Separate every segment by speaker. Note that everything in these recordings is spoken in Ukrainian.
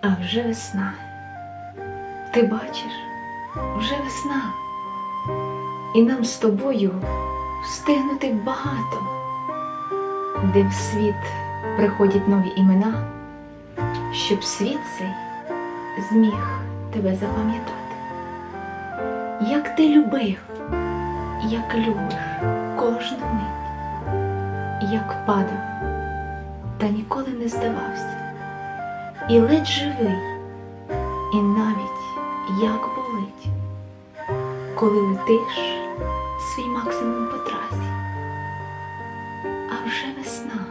Speaker 1: А вже весна. Ти бачиш, вже весна. І нам з тобою встигнути багато, де в світ приходять нові імена, щоб світ цей зміг тебе запам'ятати. Як ти любив, як любиш кожну мить, як падав, та ніколи не здавався і ледь живий, і навіть як болить, коли летиш свій максимум по трасі. А вже весна,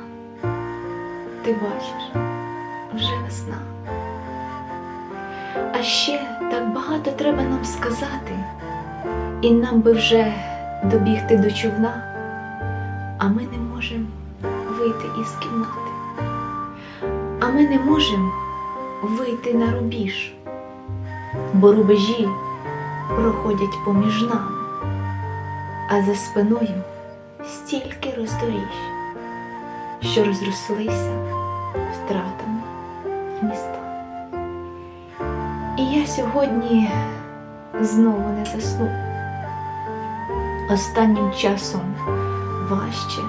Speaker 1: ти бачиш, вже весна. А ще так багато треба нам сказати, і нам би вже добігти до човна, а ми не можемо вийти із кімнати. А ми не можемо вийти на рубіж, бо рубежі проходять поміж нами, а за спиною стільки роздоріж, що розрослися втратами міста. І я сьогодні знову не засну. Останнім часом важче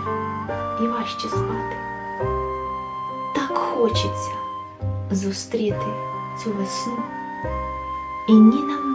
Speaker 1: і важче спати. Так хочеться зустріти цю весну. І ні на